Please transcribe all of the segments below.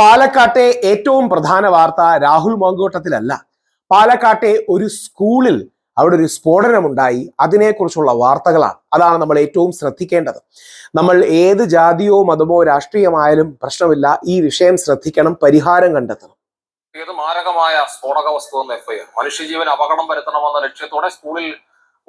പാലക്കാട്ടെ ഏറ്റവും പ്രധാന വാർത്ത രാഹുൽ മാങ്കോട്ടത്തിലല്ല. പാലക്കാട്ടെ ഒരു സ്കൂളിൽ അവിടെ ഒരു സ്ഫോടനമുണ്ടായി. അതിനെക്കുറിച്ചുള്ള വാർത്തകളാണ്. അതാണ് നമ്മൾ ഏറ്റവും ശ്രദ്ധിക്കേണ്ടത്. നമ്മൾ ഏത് ജാതിയോ മതമോ രാഷ്ട്രീയമായാലും പ്രശ്നമില്ല. ഈ വിഷയം ശ്രദ്ധിക്കണം പരിഹാരം കണ്ടെത്തണം. ഏത് മാരകമായ സ്ഫോടക വസ്തു എഫ്ഐആർ മനുഷ്യജീവൻ അപകടം വരുത്തണമെന്ന ലക്ഷ്യത്തോടെ സ്കൂളിൽ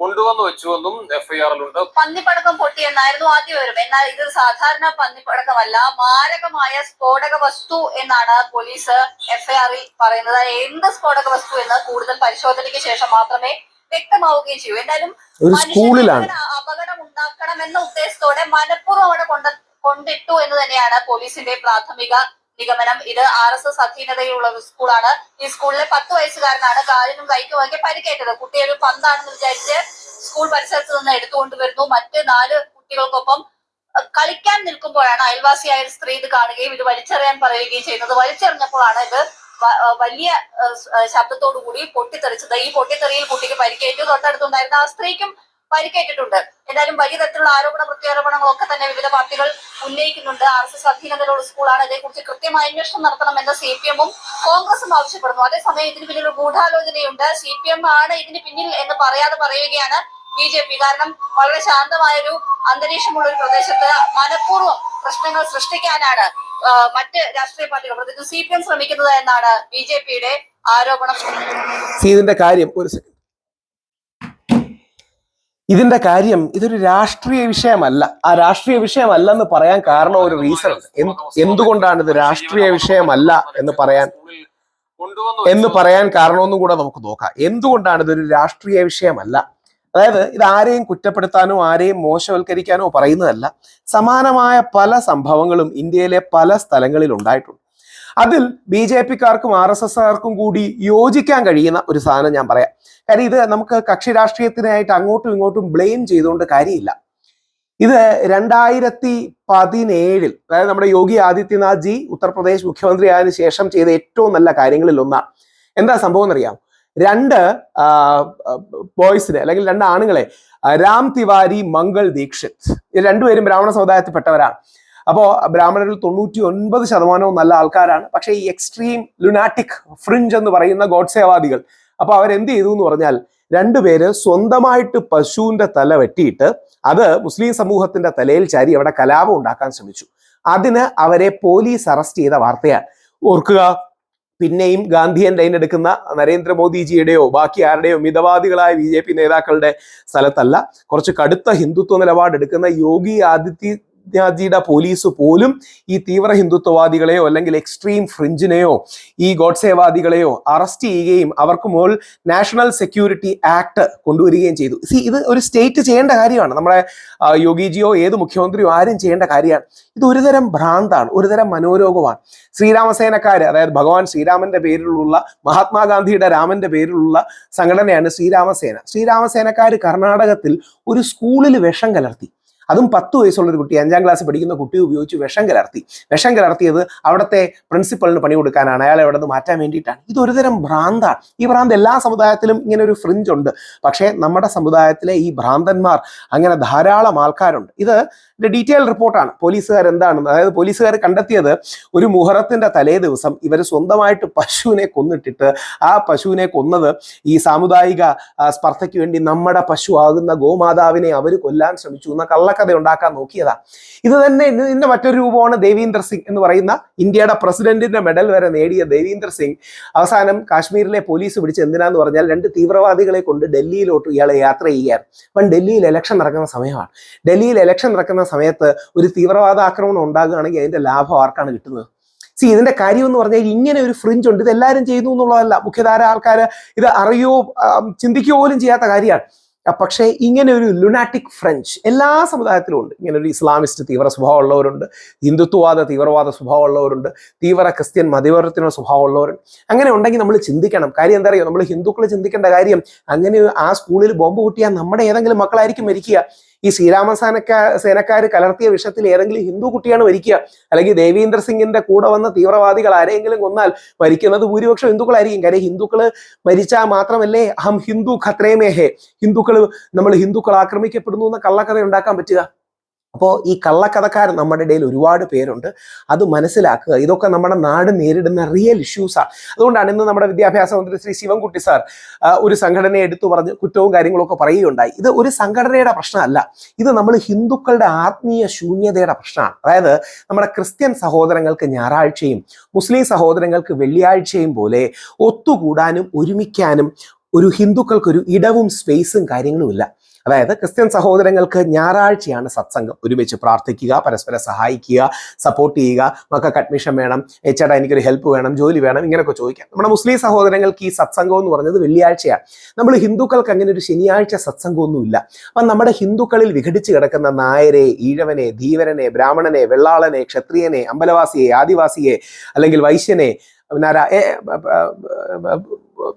കൊണ്ടുവന്നു വെച്ചുവെന്നും എഫ്ഐആറിലുണ്ട്. പന്നിപ്പടക്കം പൊട്ടി എന്നായിരുന്നു ആദ്യം വരും എന്നാൽ ഇത് സാധാരണ പന്നിപ്പടക്കമല്ല മാരകമായ സ്ഫോടക വസ്തു എന്നാണ് പോലീസ് എഫ്ഐആറിൽ പറയുന്നത്. എന്ത് സ്ഫോടക വസ്തു എന്ന് കൂടുതൽ പരിശോധനയ്ക്ക് ശേഷം മാത്രമേ വ്യക്തമാവുകയും ചെയ്യൂ. എന്തായാലും ഒരു സ്കൂളിലാണ്. അപകടം ഉണ്ടാക്കണം എന്ന ഉദ്ദേശത്തോടെ മനഃപൂർവം അവിടെ കൊണ്ട് കൊണ്ടിട്ടു എന്ന് തന്നെയാണ് പോലീസിന്റെ പ്രാഥമിക നിഗമനം. ഇത് ആർ എസ് എസ് അധീനതയുള്ള സ്കൂളാണ്. ഈ സ്കൂളിലെ പത്ത് വയസ്സുകാരനാണ് കാലിനും കൈക്കുമൊക്കെ പരിക്കേറ്റത്. കുട്ടിയെ ഒരു പന്താണെന്ന് വിചാരിച്ച് സ്കൂൾ പരിസരത്ത് നിന്ന് എടുത്തുകൊണ്ടുവരുന്നു മറ്റ് നാല് കുട്ടികൾക്കൊപ്പം കളിക്കാൻ നിൽക്കുമ്പോഴാണ് അയൽവാസിയായ ഒരു സ്ത്രീ ഇത് കാണുകയും ഇത് വലിച്ചെറിയാൻ പറയുകയും ചെയ്യുന്നത്. വലിച്ചെറിഞ്ഞപ്പോഴാണ് ഇത് വലിയ ശബ്ദത്തോടു കൂടി പൊട്ടിത്തെറിച്ചത്. ഈ പൊട്ടിത്തെറിയിൽ കുട്ടിക്ക് പരിക്കേറ്റു. തൊട്ടടുത്തുണ്ടായിരുന്ന ആ സ്ത്രീക്കും പരിക്കേറ്റിട്ടുണ്ട് എന്തായാലും വലിയ തരത്തിലുള്ള ആരോപണ പ്രത്യാരോപണങ്ങളൊക്കെ തന്നെ വിവിധ പാർട്ടികൾ ഉന്നയിക്കുന്നുണ്ട്. ആർ എസ് എസ് അധീനതയിലുള്ള സ്കൂളാണ്. ഇതേക്കുറിച്ച് കൃത്യമായ അന്വേഷണം നടത്തണമെന്ന് സി പി എമ്മും കോൺഗ്രസും ആവശ്യപ്പെടുന്നു. അതേസമയം ഇതിന് പിന്നിൽ ഒരു ഗൂഢാലോചനയുണ്ട്. സി പി എം ആണ് ഇതിന് പിന്നിൽ എന്ന് പറയാതെ പറയുകയാണ് ബി ജെ പി. കാരണം വളരെ ശാന്തമായൊരു അന്തരീക്ഷമുള്ള ഒരു പ്രദേശത്ത് മനഃപൂർവം പ്രശ്നങ്ങൾ സൃഷ്ടിക്കാനാണ് മറ്റ് രാഷ്ട്രീയ പാർട്ടികൾ പ്രത്യേകിച്ച് സി പി എം ശ്രമിക്കുന്നത് എന്നാണ് ബി ജെ പിയുടെ ആരോപണം. കാര്യം ഒരു ഇതിന്റെ കാര്യം ഇതൊരു രാഷ്ട്രീയ വിഷയമല്ല. ആ രാഷ്ട്രീയ വിഷയമല്ലെന്ന് പറയാൻ കാരണം ഒരു റീസൺ എന്തുകൊണ്ടാണ് ഇത് രാഷ്ട്രീയ വിഷയമല്ല എന്ന് പറയാൻ എന്ന് പറയാൻ കാരണമൊന്നും കൂടെ നമുക്ക് നോക്കാം. എന്തുകൊണ്ടാണ് ഇതൊരു രാഷ്ട്രീയ വിഷയമല്ല? അതായത് ഇത് ആരെയും കുറ്റപ്പെടുത്താനോ ആരെയും മോശവൽക്കരിക്കാനോ പറയുന്നതല്ല. സമാനമായ പല സംഭവങ്ങളും ഇന്ത്യയിലെ പല സ്ഥലങ്ങളിൽ ഉണ്ടായിട്ടുണ്ട്. അതിൽ ബി ജെ പിക്കാർക്കും ആർ എസ് എസ്കാർക്കും കൂടി യോജിക്കാൻ കഴിയുന്ന ഒരു സാധനം ഞാൻ പറയാം. കാര്യം ഇത് നമുക്ക് കക്ഷി രാഷ്ട്രീയത്തിനായിട്ട് അങ്ങോട്ടും ഇങ്ങോട്ടും ബ്ലെയിം ചെയ്തുകൊണ്ട് കാര്യമില്ല. ഇത് രണ്ടായിരത്തി പതിനേഴിൽ അതായത് നമ്മുടെ യോഗി ആദിത്യനാഥ് ജി ഉത്തർപ്രദേശ് മുഖ്യമന്ത്രി ആയതിനു ശേഷം ചെയ്ത ഏറ്റവും നല്ല കാര്യങ്ങളിൽ ഒന്നാണ്. എന്താ സംഭവം എന്നറിയാം രണ്ട് ബോയ്സിനെ അല്ലെങ്കിൽ രണ്ട് ആണുങ്ങളെ രാം തിവാരി മംഗൾ ദീക്ഷിത്. രണ്ടുപേരും ബ്രാഹ്മണ സമുദായത്തിൽപ്പെട്ടവരാണ്. അപ്പോൾ ബ്രാഹ്മണരിൽ തൊണ്ണൂറ്റി ഒൻപത് ശതമാനവും നല്ല ആൾക്കാരാണ്. പക്ഷേ ഈ എക്സ്ട്രീം ലുനാറ്റിക് ഫ്രിഞ്ച് എന്ന് പറയുന്ന ഗോഡ്സേവാദികൾ അപ്പോൾ അവരെന്ത് ചെയ്തു എന്ന് പറഞ്ഞാൽ രണ്ടുപേര് സ്വന്തമായിട്ട് പശുവിന്റെ തല വെട്ടിയിട്ട് അത് മുസ്ലിം സമൂഹത്തിന്റെ തലയിൽ ചാരി അവിടെ കലാപം ഉണ്ടാക്കാൻ ശ്രമിച്ചു. അതിന് അവരെ പോലീസ് അറസ്റ്റ് ചെയ്ത വാർത്തയാണ്. ഓർക്കുക പിന്നെയും ഗാന്ധിയൻ ലൈൻ എടുക്കുന്ന നരേന്ദ്രമോദിജിയുടെയോ ബാക്കി ആരുടെയോ മിതവാദികളായ ബി ജെ പി നേതാക്കളുടെ സ്ഥലത്തല്ല കുറച്ച് കടുത്ത ഹിന്ദുത്വ നിലപാട് എടുക്കുന്ന യോഗി ആദിത്യനാഥ്ജിയുടെ പോലീസ് പോലും ഈ തീവ്ര ഹിന്ദുത്വവാദികളെയോ അല്ലെങ്കിൽ എക്സ്ട്രീം ഫ്രിഞ്ചിനെയോ ഈ ഗോഡ്സേവാദികളെയോ അറസ്റ്റ് ചെയ്യുകയും അവർക്ക് മുകൾ നാഷണൽ സെക്യൂരിറ്റി ആക്ട് കൊണ്ടുവരികയും ചെയ്തു. സി ഇത് ഒരു സ്റ്റേറ്റ് ചെയ്യേണ്ട കാര്യമാണ്. നമ്മുടെ യോഗിജിയോ ഏത് മുഖ്യമന്ത്രിയോ ആരും ചെയ്യേണ്ട കാര്യമാണ്. ഇത് ഒരുതരം ഭ്രാന്താണ് ഒരുതരം മനോരോഗമാണ്. ശ്രീരാമസേനക്കാര് അതായത് ഭഗവാൻ ശ്രീരാമന്റെ പേരിലുള്ള മഹാത്മാഗാന്ധിയുടെ രാമന്റെ പേരിലുള്ള സംഘടനയാണ് ശ്രീരാമസേന. ശ്രീരാമസേനക്കാര് കർണാടകത്തിൽ ഒരു സ്കൂളിൽ വിഷം കലർത്തി. അതും പത്ത് വയസ്സുള്ള ഒരു കുട്ടി അഞ്ചാം ക്ലാസ് പഠിക്കുന്ന കുട്ടി ഉപയോഗിച്ച് വിഷം കലർത്തി. വിഷം കലർത്തിയത് അവിടുത്തെ പ്രിൻസിപ്പളിന് പണി കൊടുക്കാനാണ്. അയാളെ അവിടെ നിന്ന് മാറ്റാൻ വേണ്ടിയിട്ടാണ്. ഇത് ഒരുതരം ഭ്രാന്താണ്. ഈ ഭ്രാന്ത് എല്ലാ സമുദായത്തിലും ഇങ്ങനെ ഒരു ഫ്രിഞ്ച് ഉണ്ട്. പക്ഷേ നമ്മുടെ സമുദായത്തിലെ ഈ ഭ്രാന്തന്മാർ അങ്ങനെ ധാരാളം ആൾക്കാരുണ്ട്. ഇത് ഡീറ്റെയിൽ റിപ്പോർട്ടാണ് പോലീസുകാർ എന്താണ് അതായത് പോലീസുകാർ കണ്ടെത്തിയത് ഒരു മുഹറത്തിന്റെ തലേ ദിവസം ഇവർ സ്വന്തമായിട്ട് പശുവിനെ കൊന്നിട്ടിട്ട് ആ പശുവിനെ കൊന്നത് ഈ സാമുദായിക സ്പർദ്ധയ്ക്ക് വേണ്ടി നമ്മുടെ പശു ആകുന്ന ഗോമാതാവിനെ അവർ കൊല്ലാൻ ശ്രമിച്ചു. എന്ന കള്ളക്കഥ ഉണ്ടാക്കാൻ നോക്കിയതാ. ഇത് തന്നെ ഇതിന്റെ മറ്റൊരു രൂപമാണ് ദേവീന്ദർ സിംഗ് എന്ന് പറയുന്ന ഇന്ത്യയുടെ പ്രസിഡന്റിന്റെ മെഡൽ വരെ നേടിയ ദേവീന്ദർ സിംഗ്. അവസാനം കാശ്മീരിലെ പോലീസ് പിടിച്ച് എന്തിനാന്ന് പറഞ്ഞാൽ രണ്ട് തീവ്രവാദികളെ കൊണ്ട് ഡൽഹിയിലോട്ട് ഇയാളെ യാത്ര ചെയ്യുകയാണ്. അപ്പം ഡൽഹിയിൽ ഇലക്ഷൻ നടക്കുന്ന സമയമാണ്. ഡൽഹിയിൽ ഇലക്ഷൻ നടക്കുന്ന സമയത്ത് ഒരു തീവ്രവാദ ആക്രമണം ഉണ്ടാകുകയാണെങ്കിൽ അതിന്റെ ലാഭം ആർക്കാണ് കിട്ടുന്നത്? സി ഇതിന്റെ കാര്യം എന്ന് പറഞ്ഞാൽ ഇങ്ങനെ ഒരു ഫ്രിഞ്ച് ഉണ്ട്. ഇത് എല്ലാവരും ചെയ്യുന്നു എന്നുള്ളതല്ല. മുഖ്യധാര ആൾക്കാർ ഇത് അറിയോ ചിന്തിക്കുക പോലും ചെയ്യാത്ത കാര്യമാണ്. പക്ഷേ ഇങ്ങനെ ഒരു ലുനാറ്റിക് ഫ്രഞ്ച് എല്ലാ സമുദായത്തിലും ഉണ്ട്. ഇങ്ങനെ ഒരു ഇസ്ലാമിസ്റ്റ് തീവ്ര സ്വഭാവമുള്ളവരുണ്ട്. ഹിന്ദുത്വവാദ തീവ്രവാദ സ്വഭാവമുള്ളവരുണ്ട്. തീവ്ര ക്രിസ്ത്യൻ മതവിവർത്തന സ്വഭാവമുള്ളവരുണ്ട്. അങ്ങനെ ഉണ്ടെങ്കിൽ നമ്മൾ ചിന്തിക്കണം. കാര്യം എന്താ അറിയോ? നമ്മൾ ഹിന്ദുക്കളെ ചിന്തിക്കേണ്ട കാര്യം അങ്ങനെ ആ സ്കൂളിൽ ബോംബ് പൊട്ടിയാൽ നമ്മുടെ ഏതെങ്കിലും മക്കളായിരിക്കും മരിക്കുക. ഈ ശ്രീരാമ സേനക്കാ സേനക്കാർ കലർത്തിയ വിഷത്തിൽ ഏതെങ്കിലും ഹിന്ദു കുട്ടിയാണ് മരിക്കുക. അല്ലെങ്കിൽ ദേവീന്ദർ സിംഗിന്റെ കൂടെ വന്ന തീവ്രവാദികൾ ആരെങ്കിലും കൊന്നാൽ മരിക്കുന്നത് ഭൂരിപക്ഷം ഹിന്ദുക്കളായിരിക്കും. കാര്യം ഹിന്ദുക്കൾ മരിച്ചാൽ മാത്രമല്ലേ അഹം ഹിന്ദു ഖത്രേമേഹേ. ഹിന്ദുക്കൾ നമ്മൾ ഹിന്ദുക്കൾ ആക്രമിക്കപ്പെടുന്നു എന്ന കള്ളക്കഥ ഉണ്ടാക്കാൻ പറ്റുക. അപ്പോൾ ഈ കള്ളക്കഥക്കാർ നമ്മുടെ ഇടയിൽ ഒരുപാട് പേരുണ്ട്. അത് മനസ്സിലാക്കുക. ഇതൊക്കെ നമ്മുടെ നാട് നേരിടുന്ന റിയൽ ഇഷ്യൂസാണ് അതുകൊണ്ടാണ് ഇന്ന് നമ്മുടെ വിദ്യാഭ്യാസ മന്ത്രി ശ്രീ ശിവൻകുട്ടി സാർ ഒരു സംഘടനയെ എടുത്തു പറഞ്ഞ് കുറ്റവും കാര്യങ്ങളൊക്കെ പറയുകയുണ്ടായി. ഇത് ഒരു സംഘടനയുടെ പ്രശ്നമല്ല. ഇത് നമ്മൾ ഹിന്ദുക്കളുടെ ആത്മീയ ശൂന്യതയുടെ പ്രശ്നമാണ്. അതായത് നമ്മുടെ ക്രിസ്ത്യൻ സഹോദരങ്ങൾക്ക് ഞായറാഴ്ചയും മുസ്ലിം സഹോദരങ്ങൾക്ക് വെള്ളിയാഴ്ചയും പോലെ ഒത്തുകൂടാനും ഒരുമിക്കാനും ഒരു ഹിന്ദുക്കൾക്കൊരു ഇടവും സ്പേസും കാര്യങ്ങളും ഇല്ല. അതായത് ക്രിസ്ത്യൻ സഹോദരങ്ങൾക്ക് ഞായറാഴ്ചയാണ് സത്സംഗം. ഒരുമിച്ച് പ്രാർത്ഥിക്കുക പരസ്പരം സഹായിക്കുക സപ്പോർട്ട് ചെയ്യുക മക്കൾക്ക് അഡ്മിഷൻ വേണം "ഏ, ചേട്ടാ എനിക്കൊരു ഹെൽപ്പ് വേണം ജോലി വേണം ഇങ്ങനെയൊക്കെ ചോദിക്കാം. നമ്മുടെ മുസ്ലിം സഹോദരങ്ങൾക്ക് ഈ സത്സംഗം എന്ന് പറഞ്ഞത് വെള്ളിയാഴ്ചയാണ്. നമ്മൾ ഹിന്ദുക്കൾക്ക് അങ്ങനെ ഒരു ശനിയാഴ്ച സത്സംഗമൊന്നുമില്ല. അപ്പം നമ്മുടെ ഹിന്ദുക്കളിൽ വിഘടിച്ച് കിടക്കുന്ന നായരെ ഈഴവനെ ധീവരനെ ബ്രാഹ്മണനെ വെള്ളാളനെ ക്ഷത്രിയനെ അമ്പലവാസിയെ ആദിവാസിയെ അല്ലെങ്കിൽ വൈശ്യനെ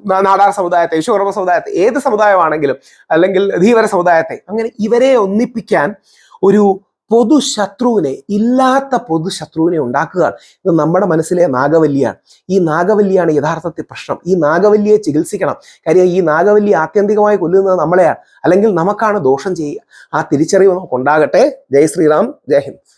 നാടാർ സമുദായത്തെ വിശ്വകർമ്മ സമുദായത്തെ ഏത് സമുദായമാണെങ്കിലും അല്ലെങ്കിൽ ധീവര സമുദായത്തെ അങ്ങനെ ഇവരെ ഒന്നിപ്പിക്കാൻ ഒരു പൊതു ശത്രുവിനെ ഇല്ലാത്ത പൊതു ശത്രുവിനെ ഉണ്ടാക്കുക ഇത് നമ്മുടെ മനസ്സിലെ നാഗവല്ലിയാണ്. ഈ നാഗവല്ലിയാണ് യഥാർത്ഥത്തിൽ പ്രശ്നം. ഈ നാഗവല്ലിയെ ചികിത്സിക്കണം. കാര്യം ഈ നാഗവല്ലി ആത്യന്തികമായി കൊല്ലുന്നത് നമ്മളെയാണ്. അല്ലെങ്കിൽ നമുക്കാണ് ദോഷം ചെയ്യുക. ആ തിരിച്ചറിവ് നമുക്ക് ഉണ്ടാകട്ടെ ജയ് ശ്രീറാം. ജയ് ഹിന്ദ്.